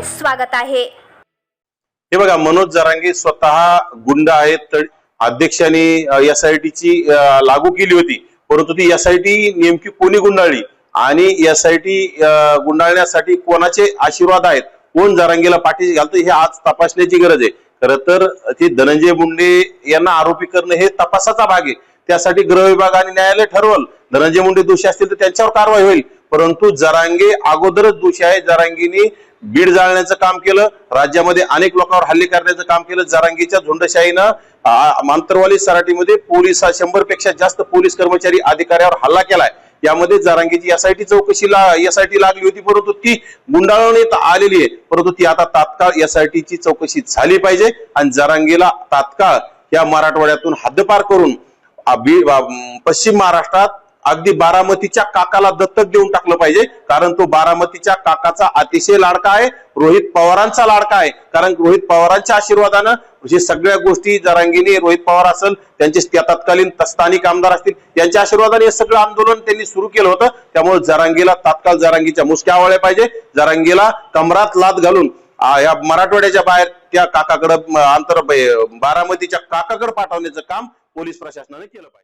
आपले स्वागत आहे. हे बघा मनोज जरांगे स्वतः गुंड आहेत अध्यक्षांनी एस आय टीची लागू केली होती. परंतु ती एस आय टी नेमकी कोणी गुंडाळली? आणि एस आय टी गुंडाळण्यासाठी कोणाचे आशीर्वाद आहेत? कोण जरांगेला पाठीशी घालतं? हे आज तपासण्याची गरज आहे. खरं तर ते धनंजय मुंडे यांना आरोपी करणं हे तपासाचा भाग आहे. त्यासाठी गृह विभाग आणि न्यायालय ठरवल. धनंजय मुंडे दोषी असतील तर त्यांच्यावर कारवाई होईल. परंतु जरांगे अगोदरच दोषी आहे. जरांगीने बीड जाळण्याचं काम केलं राज्यामध्ये अनेक लोकांवर हल्ले करण्याचं काम केलं जारांगीच्या झुंडशाहीनं मांतरवाली सराटीमध्ये पोलीस शंभरपेक्षा जास्त पोलीस कर्मचारी अधिकाऱ्यावर हल्ला केलाय. यामध्ये जारांगीची एसआयटी चौकशीला एसआयटी लागली होती परंतु ती गुंडाळवण्यात आलेली आहे. परंतु ती आता तात्काळ एसआयटीची चौकशी झाली पाहिजे आणि जारांगीला तात्काळ या मराठवाड्यातून हद्दपार करून पश्चिम महाराष्ट्रात अगदी बारामतीच्या काकाला दत्तक देऊन टाकलं पाहिजे. कारण तो बारामतीच्या काकाचा अतिशय लाडका आहे. रोहित पवारांचा लाडका आहे. कारण रोहित पवारांच्या आशीर्वादानं म्हणजे सगळ्या गोष्टी जरांगीने रोहित पवार असेल त्यांचे तत्कालीन स्थानिक आमदार असतील त्यांच्या आशीर्वादाने हे सगळं आंदोलन त्यांनी सुरू केलं होतं. त्यामुळे जरांगीला तात्काळ जरांगीच्या मुसक्या आवळल्या पाहिजे. जरांगीला कमरात लात घालून या मराठवाड्याच्या बाहेर त्या काकाकडं अंतर आंतर बारामतीच्या काकाकडे पाठवण्याचं काम पोलीस प्रशासनाने केलं पाहिजे.